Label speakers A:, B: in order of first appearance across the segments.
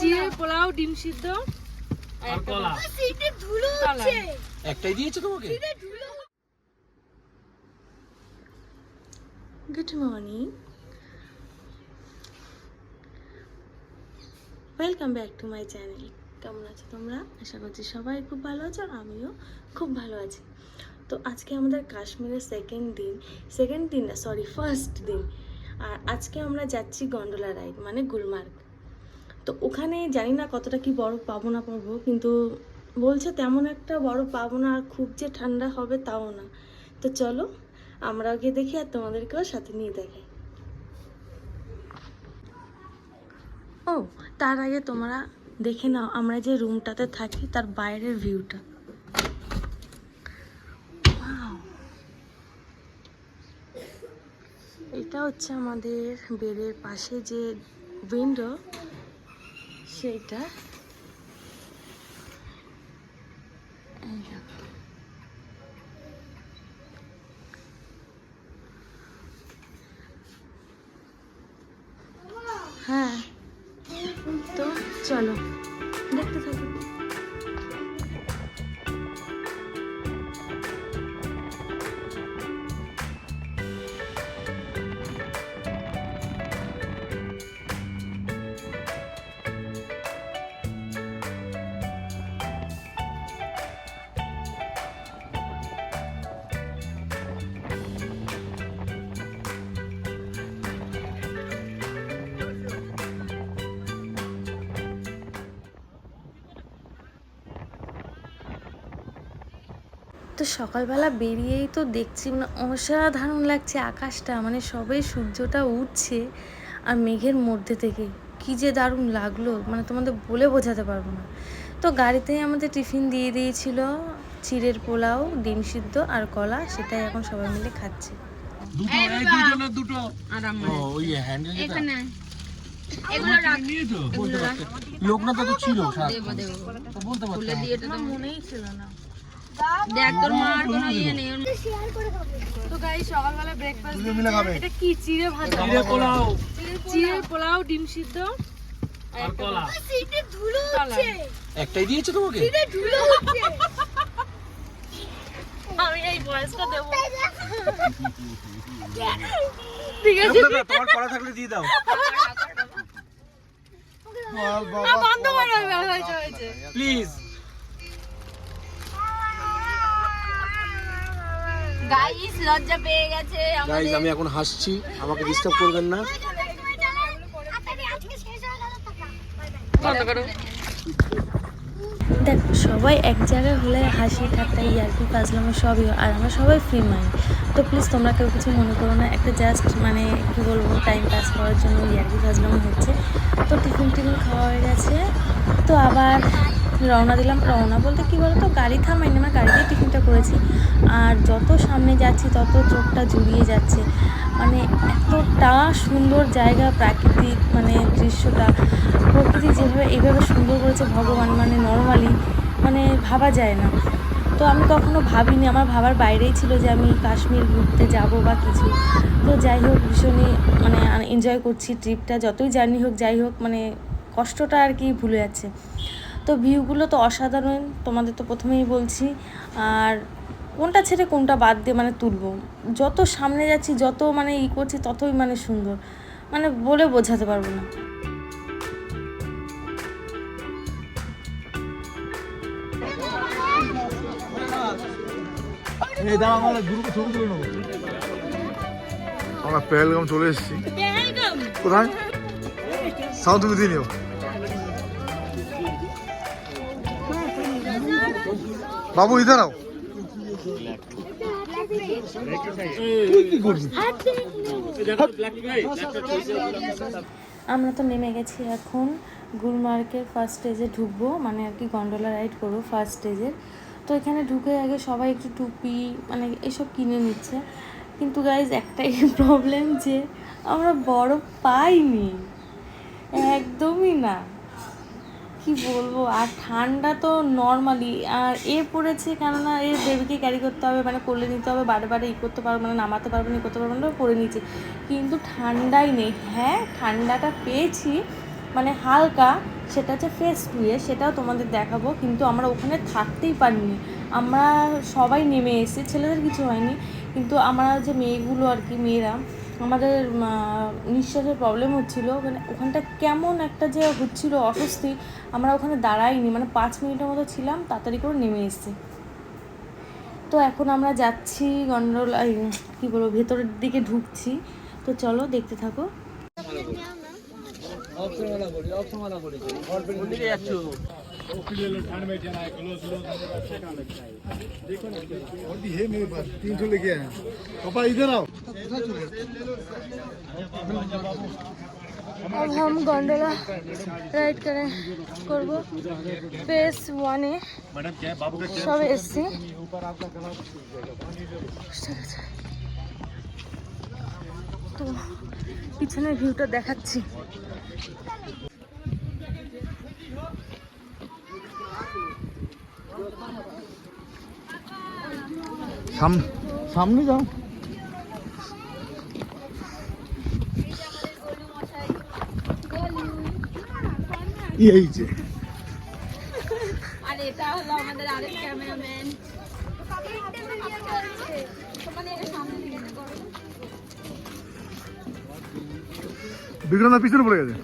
A: চিড়ে পোলাও ডিম সিদ্ধ। আর
B: কলা।
C: সিটে ধুলো হচ্ছে।
D: একটাই দিয়েছে তোমাকে?
C: সিটে ধুলো
E: good morning welcome back to my channel কেমন আছো তোমরা? আশা করছি সবাই খুব ভালো আছো আর আমিও খুব ভালো আছি। তো আজকে আমাদের কাশ্মীরের সেকেন্ড দিন। সেকেন্ড দিন না সরি ফার্স্ট দিন। আর আজকে আমরা যাচ্ছি গন্ডোলা রাইড মানে গুলমার্গ। তো ওখানে জানি না কতটা কি বরফ পাবো না পাবো, কিন্তু বলছে তেমন একটা বরফ পাবো না, আর খুব যে ঠান্ডা হবে তাও না। তো চলো আমরাও গিয়ে দেখি আর তোমাদেরকেও সাথে নিয়ে দেখাই ও, তার আগে তোমরা দেখে নাও, আমরা যে রুমটাতে থাকি তার বাইরের ভিউটা। এটা হচ্ছে আমাদের বেডের পাশে যে উইন্ডো। সেইটা। হ্যাঁ। তো চলো দেখতে থাকো। সকালবেলা বেরিয়েই তো দেখছি মানে অসাধারণ লাগছে আকাশটা মানে সবে সূর্যটা উঠছে আর মেঘের মধ্যে থেকে। কি যে দারুণ লাগল মানে তোমাদের বলে বোঝাতে পারব না। তো গাড়িতেই আমাদের টিফিন দিয়ে দিয়েছিল চিড়ের পোলাও ডিম সিদ্ধ আর কলা সেটাই এখন সবাই মিলে খাচ্ছে।
D: লোকনাথ তো ছিল বলতে
A: মনেই ছিল না।
C: দেখ তোর মার কোনো ইয়ে নেই। শেয়ার করে খাব
A: তো গাই সকালবেলা ব্রেকফাস্ট
D: দুজন মিলে খাবে।
A: এটা কি চিড়ে ভাজা?
B: চিড়ে পোলাও।
A: চিড়ে পোলাও। ডিম সিদ্ধ। আর
B: আর কলা।
C: সিটে ধুলো হচ্ছে।
D: একটাই দিয়েছে তোমাকে?
C: সিটে ধুলো হচ্ছে।
A: আমি এই বয়সটা দেবো।
D: ঠিক আছে। তোমার করা থাকলে দিয়ে দাও।
A: না বন্ধ করো হয়েছে হয়েছে।
D: প্লিজ
C: গাইস লজ্জা পেয়ে গেছে
D: গাইজ আমি এখন হাসছি আমাকে ডিস্টার্ব করবেন না।
E: দেখ সবাই এক জায়গায় হলে হাসি ঠাট্টা ইয়ার্কি ফাজলামো সবই আর আমরা সবাই ফ্রি মাইন্ড তো প্লিজ তোমরা কেউ কিছু মনে করো না একটা জাস্ট মানে কি বলব টাইম পাস করার জন্য ইয়ার্কি ফাজলামো হচ্ছে। তো টিফিন টিফিন খাওয়া হয়ে গেছে। তো আবার রওনা দিলাম। রওনা বলতে কি বলতো? গাড়ি থামাইনি আমরা গাড়িতে টিফিনটা করেছি। আর যত সামনে যাচ্ছি, তত চোখটা জুড়িয়ে যাচ্ছে। মানে এতটা সুন্দর জায়গা, প্রাকৃতিক মানে দৃশ্যটা। প্রকৃতি যেভাবে এইভাবে সুন্দর করেছে ভগবান মানে নর্মালি মানে ভাবা যায় না। তো আমি কখনো ভাবিনি, আমার ভাবার বাইরেই ছিল যে আমি কাশ্মীর ঘুরতে যাব বা কিছু। তো যাই হোক, ভীষণই মানে এনজয় করছি ট্রিপটা যতই জার্নি হোক, যাই হোক মানে কষ্টটা আর কি ভুলে যাচ্ছে। তো ভিউগুলো তো অসাধারণ তোমাদের তো প্রথমেই বলছি। আর কোনটা ছেড়ে কোনটা বাদ দিয়ে মানে তুলবো। যত সামনে যাচ্ছি যত মানে ই করছি ততই মানে সুন্দর। মানে বলে বোঝাতে পারব না।
F: আমরা পেহেলগাম চলে এসেছি। কোথায়? সাউথ উইথ বাবু ইধার আও
E: আমরা তো নেমে গেছি এখন গুলমার্গের ফার্স্ট স্টেজে ঢুকবো মানে আর কি গন্ডোলা রাইড করব ফার্স্ট স্টেজের তো এখানে ঢুকে আগে সবাই একটু টুপি মানে এসব কিনে নিচ্ছে। কিন্তু গাইজ একটাই প্রবলেম যে আমরা বরফ পাইনি। একদমই না। কি বলব? আর ঠান্ডা তো নর্মালি আর এ পড়েছে কেননা এর বেবিকে ক্যারি করতে হবে মানে কোলে নিতে হবে, বারে বারে ই করতে পারব মানে নামাতে পারব না করতে পারব না পরে নিচ্ছে কিন্তু ঠান্ডাই নেই। হ্যাঁ ঠান্ডাটা পেয়েছি মানে হালকা, সেটা হচ্ছে ফেস টুয়ে সেটাও তোমাদের দেখাবো, কিন্তু আমরা ওখানে থাকতেই পারিনি। আমরা সবাই নেমে এসে ছেলেদের কিছু হয়নি, কিন্তু আমরা যে মেয়েগুলো আর কি, মেয়েরা আমাদের আহ, নিঃশ্বাসের প্রবলেম হচ্ছিল মানে ওখানটা কেমন একটা যে হচ্ছিল অস্বস্তি আমরা ওখানে দাঁড়াইনি মানে পাঁচ মিনিটের মতো ছিলাম তাড়াতাড়ি করে নেমে এসেছি তো এখন আমরা যাচ্ছি গন্ডোলা এই, কি বলবো ভেতরের দিকে ঢুকছি তো চলো দেখতে থাকো
D: কোনদিকে যাচ্ছ
F: है मेरे पास तीन सौ लेके आए पापा इधर आओ
E: अब हम गोंडोला রাইড করে করব ফেস ওয়ানে সব এসছি তো পিছনের ভিউটা দেখাচ্ছি
F: সামনে সামনে যাও এই যে।
C: আর এটা হলো আমাদের আরেক ক্যামেরাম্যান।
F: পিছনে পড়ে গেছে।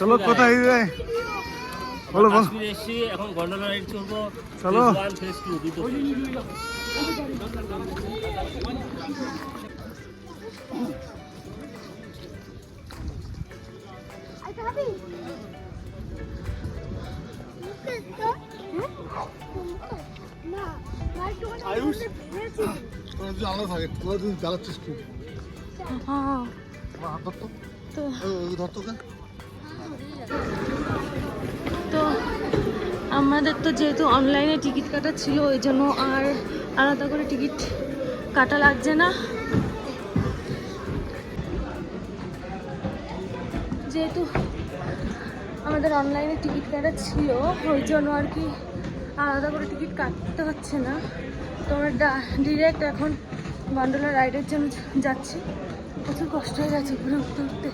F: চলো কোথায় যায় বলো বলো।
D: এখন গন্ডোলা রাইড চলবো
F: চলো।
D: ওয়ান টু দুটো।
F: আয়ুষ। আলাদা থাকে তোরা জ্বালাচ্ছিস খুব
E: তো। আমাদের তো যেহেতু অনলাইনে টিকিট কাটা ছিল ওই জন্য আর আলাদা করে টিকিট কাটা লাগছে না। যেহেতু আমাদের অনলাইনে টিকিট কাটা ছিল, ওই জন্য আর কি আলাদা করে টিকিট কাটতে হচ্ছে না। তো আমরা ডিরেক্ট এখন গন্ডোলা রাইডের জন্য যাচ্ছি। প্রচুর কষ্ট হয়ে গেছে ঘুরে উঠতে উঠতে।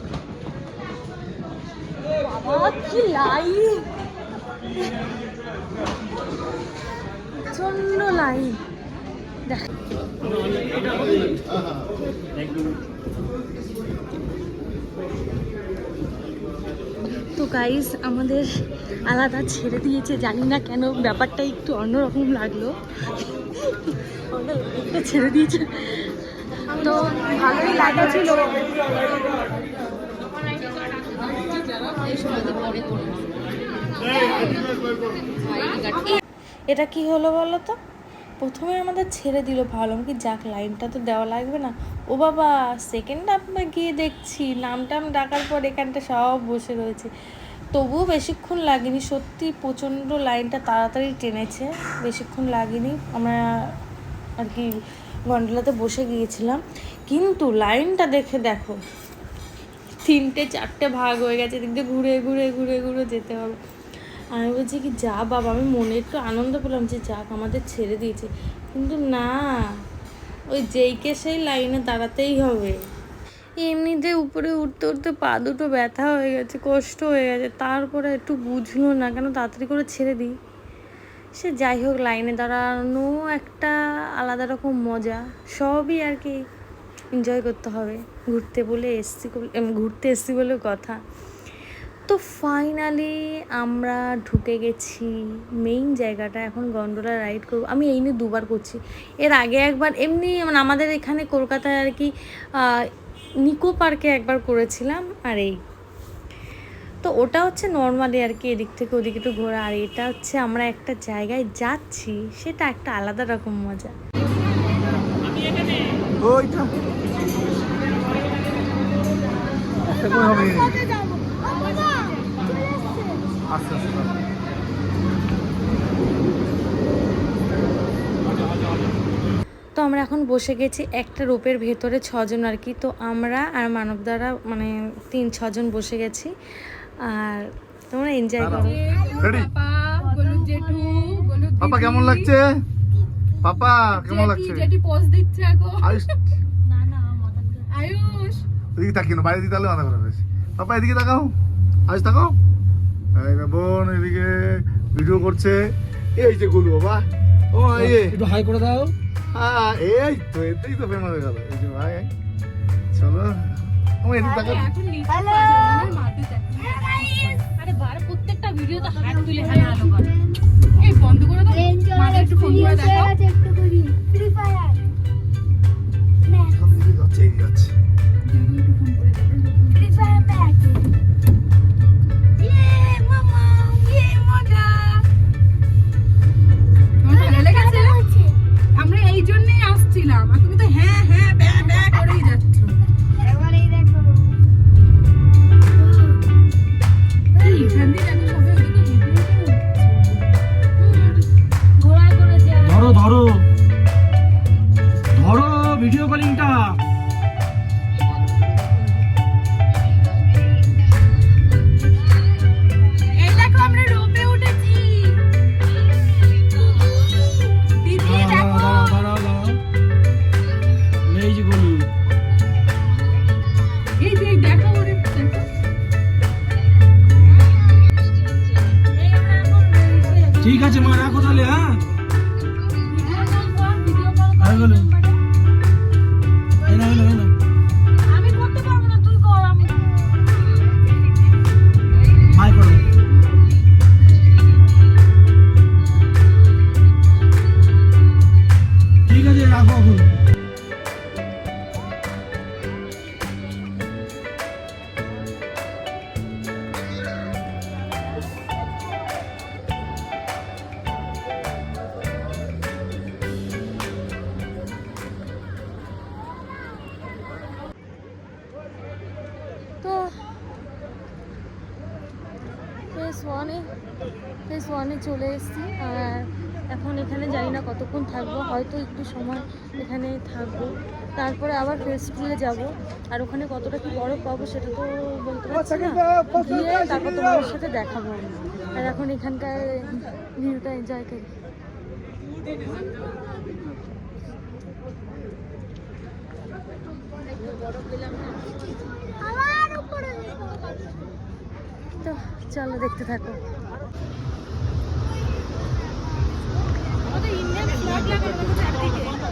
E: কি লাইন প্রচণ্ড লাইন তো গাইস আমাদের আলাদা ছেড়ে দিয়েছে, জানি না কেন ব্যাপারটা একটু অন্যরকম লাগল। ছেড়ে দিয়েছে। তো ভালোই লাগা ছিল এটা কি হলো বলো তো? প্রথমে আমাদের ছেড়ে দিল ভাবলাম কি যাক লাইনটা তো দেওয়া লাগবে না। ও বাবা সেকেন্ড আপনার গিয়ে দেখছি। নাম টাম ডাকার পর এখানটা সব বসে রয়েছে। তবুও বেশিক্ষণ লাগেনি। সত্যি প্রচণ্ড লাইনটা তাড়াতাড়ি টেনেছে। বেশিক্ষণ লাগেনি। আমরা আর কি গন্ডোলাতে বসে গিয়েছিলাম। কিন্তু লাইনটা দেখে দেখো, তিনটে, চারটে ভাগ হয়ে গেছে। দিয়ে ঘুরে ঘুরে ঘুরে ঘুরে যেতে হবে। আমি বলছি কি, যা বাবা, আমি মনে একটু আনন্দ পেলাম যে যাক, আমাদের ছেড়ে দিয়েছে। কিন্তু না, ওই যেইকে সেই লাইনে দাঁড়াতেই হবে। এমনিতে উপরে উঠতে উঠতে পা দুটো ব্যথা হয়ে গেছে, কষ্ট হয়ে গেছে। তারপরে একটু বুঝলো না কেন, তাড়াতাড়ি করে ছেড়ে দিই। সে যাই হোক, লাইনে দাঁড়ানো একটা আলাদা রকম মজা। সবই আর কি এনজয় করতে হবে। ঘুরতে বলে এসছি ঘুরতে এসছি বলে কথা। তো ফাইনালি আমরা ঢুকে গেছি। মেইন জায়গাটা এখন গন্ডোলা রাইড করব। আমি এই নিয়ে দুবার করছি। এর আগে একবার এমনি মানে আমাদের এখানে কলকাতায় আর কি নিকো পার্কে একবার করেছিলাম। আর এই। তো ওটা হচ্ছে নর্মালি আর কি এদিক থেকে ওদিকে একটু ঘোরা। আর এটা হচ্ছে আমরা একটা জায়গায় যাচ্ছি সেটা একটা আলাদা রকম মজা।
F: ওইটা। আস্তে আস্তে
E: তো আমরা এখন বসে গেছি একটা রোপের ভেতরে ছজন আর কি। তো আমরা আর মানব দ্বারা মানে তিন ছজন বসে গেছি। আর তোমরা এনজয় করো।
F: রেডি পাপা কেমন লাগছে? পাপা কেমন লাগছে?
C: পোজ দিচ্ছে এখন।
F: আয়ুষ।
A: না না
C: আয়ুষ।
F: এদিকে তাকিয়ে না বাইরে দিকে তাহলে মাথা খারাপ হয়েছে পাপা এদিকে তাকাও। আয়ুষ তাকাও। বোন এদিকে ভিডিও করছে। এই যে গুলু বাবা। ও
D: একটু হাই করে দাও।
F: হ্যাঁ এই তো এতেই তো ফেমাস হয়ে গেল। এই যে ভাই চলো। ও এদিকে তাকাও।
C: এখন নিচে পাঁচজনের মাটিতে
A: আরে বার প্রত্যেকটা ভিডিওতে হাত তুলে হানা আলো করে।
C: এই বন্ধ করে দাও। একটু ফোন করে
F: যাচ্ছে
C: তোমার
E: ওয়ানে চলে এসেছি। আর এখন এখানে জানি না কতক্ষণ থাকব, হয়তো একটু সময় এখানে থাকব। তারপরে আবার ফেস টুয়ে যাব। আর ওখানে কতটা কি বড় পাবো সেটা তো বলতে পারছি না। গিয়ে তারপর তোমাদের সাথে দেখাবো। আর এখন এখানকার ভিউটা এনজয় করি। তো চলো দেখতে থাকো।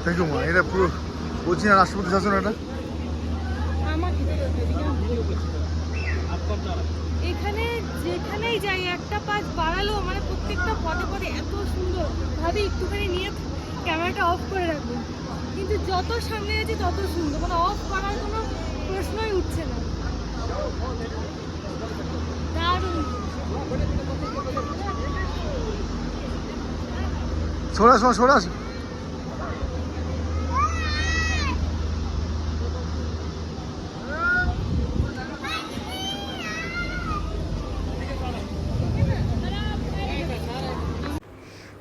F: থ্যাংক মা এটা পুরো বলছি না রাষ্ট্রপতি শাসন এটা?
A: এখানে যেখানেই যাই, একটা পাঁচ বাড়ালো মানে প্রত্যেকটা পদে পদে এত সুন্দর। ভাবি, একটুখানি নিয়ে ক্যামেরাটা অফ করে রাখব। কিন্তু যত সামনে যাচ্ছি তত সুন্দর। মানে অফ করার কোনো প্রশ্নই উঠছে না।
F: সরে আসো সরে আসো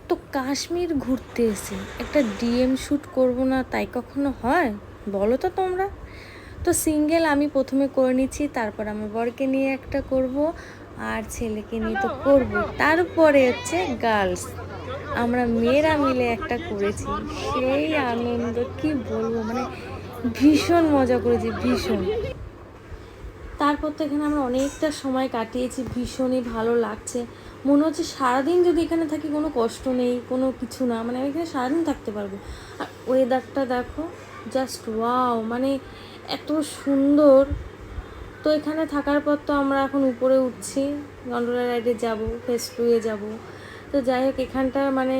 E: তো কাশ্মীর ঘুরতে এসে একটা ডিএম শ্যুট করব না তাই কখনো হয়? বলো তো তোমরা। তো সিঙ্গেল আমি প্রথমে করে নিচ্ছি তারপর আমার বরকে নিয়ে একটা করব আর ছেলেকে নিয়ে তো করব। তারপরে হচ্ছে গার্লস। আমরা মেয়েরা মিলে একটা করেছি। সেই আনন্দ, কি বলব মানে ভীষণ মজা করেছি, ভীষণ। তারপর তো এখানে আমরা অনেকটা সময় কাটিয়েছি, ভীষণই ভালো লাগছে। মনে হচ্ছে সারাদিন যদি এখানে থাকি কোনো কষ্ট নেই, কোনো কিছু না মানে আমি এখানে সারাদিন থাকতে পারব। আর ওয়েদারটা দেখো জাস্ট ওয়াও মানে এত সুন্দর। তো এখানে থাকার পর তো আমরা এখন উপরে উঠছি গন্ডোলা রাইডে যাব ফেস টুয়ে যাব। তো যাই হোক এখানটা মানে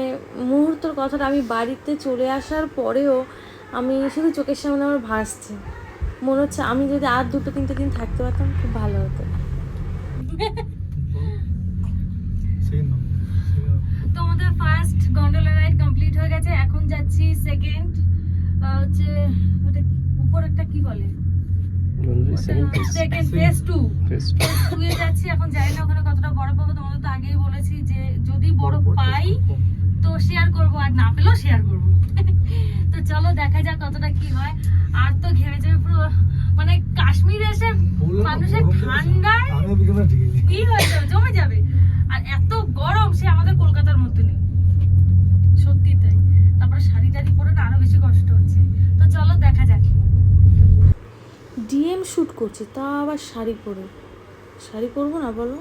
E: মুহূর্তের কথাটা আমি বাড়িতে চলে আসার পরেও আমি শুধু চোখের সামনে আমার ভাসছে। মনে হচ্ছে আমি যদি আর দুটো তিনটে দিন থাকতে পারতাম খুব ভালো হতো। তো আমাদের ফার্স্ট গন্ডোলা রাইড কমপ্লিট হয়ে গেছে এখন যাচ্ছি সেকেন্ড হচ্ছে ওটা উপর একটা কি বলে? Second phase two phase two এ যাচ্ছি এখন জানি না ওখানে কতটা বড় পাবো তোমাদের তো আগেই বলেছি যে যদি বড় পাই তো শেয়ার করব আর না পেলেও শেয়ার করব। তো চলো দেখা যাক কতটা কি হয়। আর তো ঘেমে যাবে পুরো মানে কাশ্মীরে এসে মানুষের ঠান্ডায় ই হয়ে যাবে জমে যাবে। আর এত গরম সে আমাদের কলকাতার মধ্যে নেই। সত্যি তাই। তারপরে
A: শাড়ি টাড়ি পরে না আরও বেশি কষ্ট হচ্ছে তো চলো দেখা যাক
E: ডিএম শ্যুট করছি, তা আবার শাড়ি পরে। শাড়ি পরবো না বলো?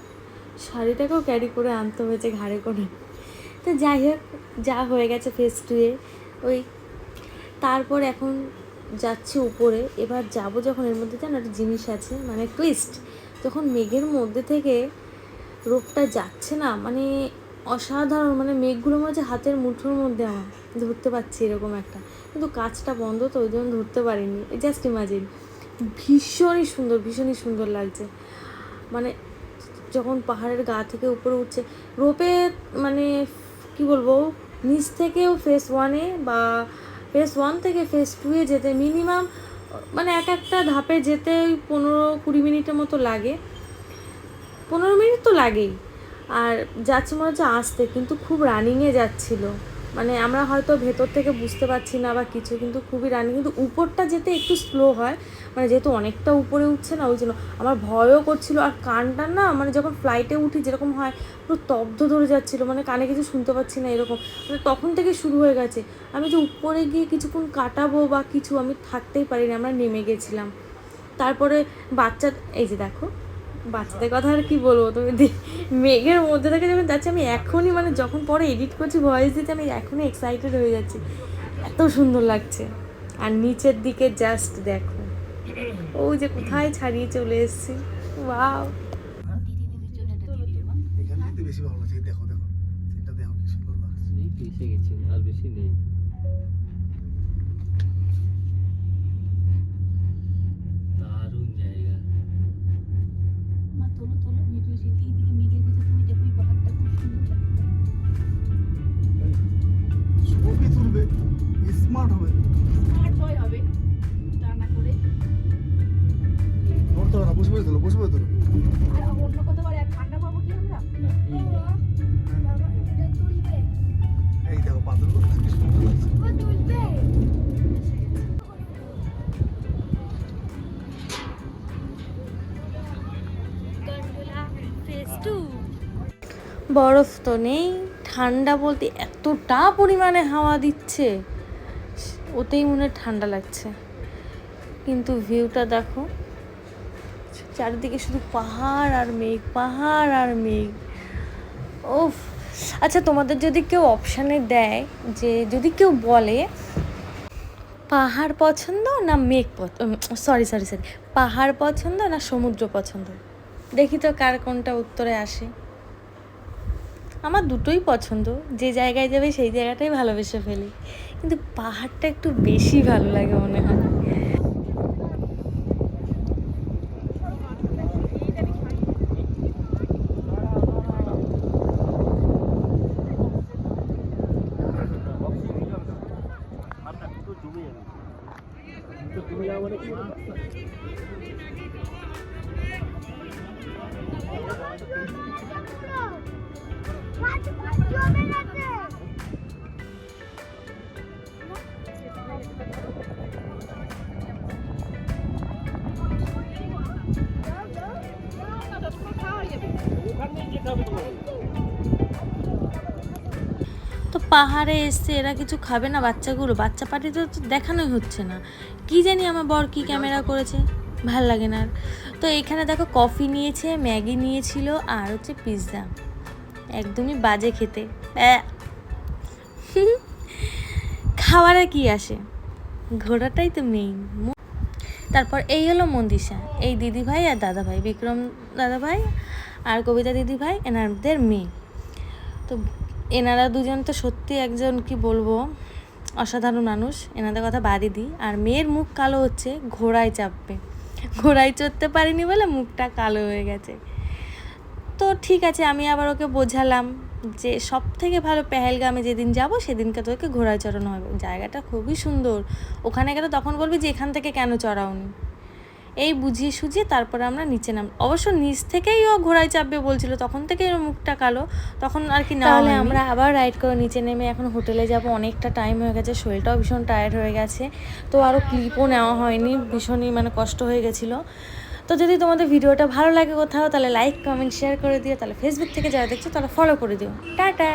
E: শাড়িটাকেও ক্যারি করে আনতে হয়েছে ঘাড়ে করে। তো যাই হোক, যা হয়ে গেছে ফেস টুয়ে ওই তারপর এখন যাচ্ছি উপরে। এবার যাব যখন, এর মধ্যে জানো একটা জিনিস আছে মানে টুইস্ট যখন মেঘের মধ্যে থেকে রোগটা যাচ্ছে না মানে অসাধারণ মানে মেঘগুলোর মাঝে হাতের মুঠোর মধ্যে আমার। ধরতে পারছি এরকম একটা। কিন্তু কাজটা বন্ধ তো, ওই জন্য ধরতে পারিনি। জাস্ট ইমাজিন ভীষণই সুন্দর ভীষণই সুন্দর লাগছে। মানে যখন পাহাড়ের গা থেকে উপরে উঠছে, রোপে মানে কি বলব, নিচ থেকেও ফেস ওয়ানে বা ফেস ওয়ান থেকে ফেস টুয়ে যেতে মিনিমাম মানে এক একটা ধাপে যেতে পনেরো কুড়ি মিনিটের মতো লাগে। পনেরো মিনিট তো লাগেই। আর যাচ্ছে মনে হচ্ছে আসতে, কিন্তু খুব রানিংয়ে যাচ্ছিল। মানে আমরা হয়তো ভেতর থেকে বুঝতে পারছি না বা কিছু, কিন্তু খুবই রানিং। কিন্তু উপরটা যেতে একটু স্লো হয়। মানে যেহেতু অনেকটা উপরে উঠছে না, ওই জন্য। আমার ভয়ও করছিল, আর কানটা না মানে যখন ফ্লাইটে উঠি যেরকম হয়, পুরো তব্ধ ধরে যাচ্ছিল মানে কানে কিছু শুনতে পাচ্ছি না এরকম। মানে তখন থেকে শুরু হয়ে গেছে। আমি যে উপরে গিয়ে কিছুক্ষণ কাটাবো বা কিছু আমি থাকতেই পারিনি, আমরা নেমে গেছিলাম। তারপরে বাচ্চা, এই যে দেখো বাচ্চাদের কথা আর কি বলব? তুমি মেঘের মধ্যে থেকে যখন যাচ্ছি, আমি এখনই মানে যখন পরে এডিট করছি ভয়েস দিতে আমি এখনই এক্সাইটেড হয়ে যাচ্ছি। এত সুন্দর লাগছে। আর নিচের দিকে জাস্ট দেখো। ও যে কোথায় ছাড়িয়ে চলে এসেছি। ওয়াও বরফ তো নেই। ঠান্ডা বলতে এতটা পরিমাণে হাওয়া দিচ্ছে। ওতেই মনে ঠান্ডা লাগছে। কিন্তু ভিউটা দেখো, চারিদিকে শুধু পাহাড় আর মেঘ, পাহাড় আর মেঘ। ওফ আচ্ছা তোমাদের যদি কেউ অপশানে দেয় যে, যদি কেউ বলে, পাহাড় পছন্দ না মেঘ সরি সরি সরি পাহাড় পছন্দ না সমুদ্র পছন্দ? দেখি তো কার কোনটা উত্তরে আসে। আমার দুটোই পছন্দ। যে জায়গায় যাবে সেই জায়গাটাই ভালোবেসে ফেলি। কিন্তু পাহাড়টা একটু বেশি ভালো লাগে মনে হয়। পাহাড়ে এসছে, এরা কিছু খাবে না বাচ্চাগুলো। বাচ্চা পার্টিতে তো দেখানোই হচ্ছে না। কি জানি আমার বর কি ক্যামেরা করেছে, ভালো লাগে না আর। তো এখানে দেখো কফি নিয়েছে, ম্যাগি নিয়েছিল আর হচ্ছে পিৎজা। একদমই বাজে খেতে। খাবারে কি আসে? ঘোরাটাই তো মেইন তারপর এই হলো মন্দিসা এই দিদি ভাই আর দাদা ভাই বিক্রম দাদা ভাই আর কবিতা দিদি ভাই এনাদের মেয়ে। তো এনারা দুজন তো সত্যি একজন কি বলব? অসাধারণ মানুষ। এনাদের কথা বাদই দিই। আর মেয়ের মুখ কালো হচ্ছে, ঘোড়ায় চাপবে। ঘোড়ায় চড়তে পারিনি বলে মুখটা কালো হয়ে গেছে। তো ঠিক আছে, আমি আবার ওকে বোঝালাম যে সব থেকে ভালো পেহেলগামে যেদিন যাব, সেদিনকে তোকে ঘোড়ায় চড়ানো হবে। জায়গাটা খুবই সুন্দর। ওখানে গেলে তখন বলবি যে এখান থেকে কেন চড়াওনি? এই বুঝিয়ে সুঝিয়ে তারপরে আমরা নিচে নাম অবশ্য নিচ থেকেই ও ঘোড়ায় চাপবে বলছিল তখন থেকেই ওর মুখটা কালো তখন আর কি না হলে আমরা আবার রাইড করে নিচে নেমে এখন হোটেলে যাব অনেকটা টাইম হয়ে গেছে শরীরটাও ভীষণ টায়ার্ড হয়ে গেছে তো আরও ক্লিপও নেওয়া হয়নি ভীষণই মানে কষ্ট হয়ে গেছিল। তো যদি তোমাদের ভিডিওটা ভালো লাগে কোথাও তাহলে লাইক কমেন্ট শেয়ার করে দিও তাহলে ফেসবুক থেকে যারা দেখছ তাহলে ফলো করে দিও। টাটা!